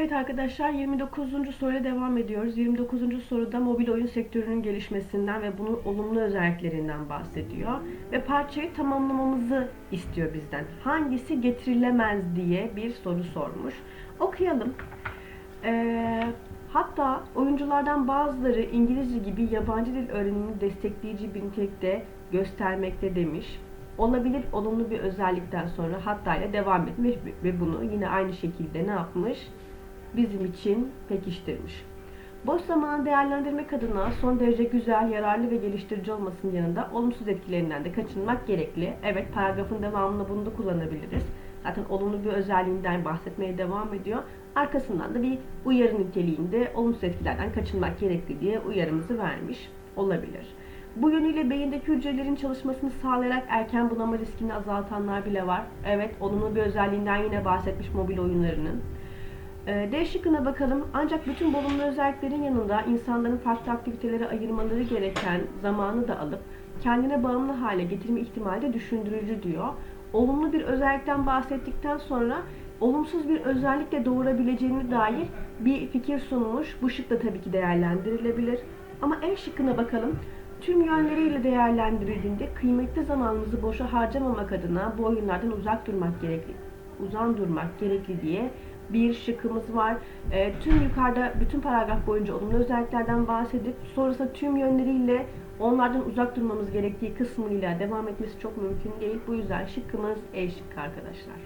Evet arkadaşlar 29. soruyla devam ediyoruz. 29. soruda mobil oyun sektörünün gelişmesinden ve bunun olumlu özelliklerinden bahsediyor. Ve parçayı tamamlamamızı istiyor bizden. Hangisi getirilemez diye bir soru sormuş. Okuyalım. Ee, hatta oyunculardan bazıları İngilizce gibi yabancı dil öğrenimini destekleyici bir nitelikte göstermekte demiş. Olabilir olumlu bir özellikten sonra hatta ile devam etmiş ve bunu yine aynı şekilde ne yapmış? Bizim için pekiştirmiş. Boş zamanı değerlendirmek adına son derece güzel, yararlı ve geliştirici olmasının yanında olumsuz etkilerinden de kaçınmak gerekli. Evet, paragrafın devamında bunu da kullanabiliriz. Zaten olumlu bir özelliğinden bahsetmeye devam ediyor. Arkasından da bir uyarı niteliğinde olumsuz etkilerden kaçınmak gerekli diye uyarımızı vermiş olabilir. Bu yönüyle beyindeki hücrelerin çalışmasını sağlayarak erken bunama riskini azaltanlar bile var. Evet, olumlu bir özelliğinden yine bahsetmiş mobil oyunlarının. Ee, D şıkkına bakalım. Ancak bütün olumlu özelliklerin yanında insanların farklı aktivitelere ayırmaları gereken zamanı da alıp kendine bağımlı hale getirme ihtimali de düşündürücü diyor. Olumlu bir özellikten bahsettikten sonra olumsuz bir özellikle doğurabileceğine dair bir fikir sunmuş. Bu şık da tabii ki değerlendirilebilir. Ama E şıkkına bakalım. Tüm yönleriyle değerlendirildiğinde kıymetli zamanımızı boşa harcamamak adına bu oyunlardan uzak durmak gerekli. Uzan durmak gerekli diye bir şıkkımız var. E, tüm yukarıda bütün paragraf boyunca olumlu özelliklerden bahsedip sonrasında tüm yönleriyle onlardan uzak durmamız gerektiği kısmıyla devam etmesi çok mümkün değil. Bu yüzden şıkkımız E şıkkı arkadaşlar.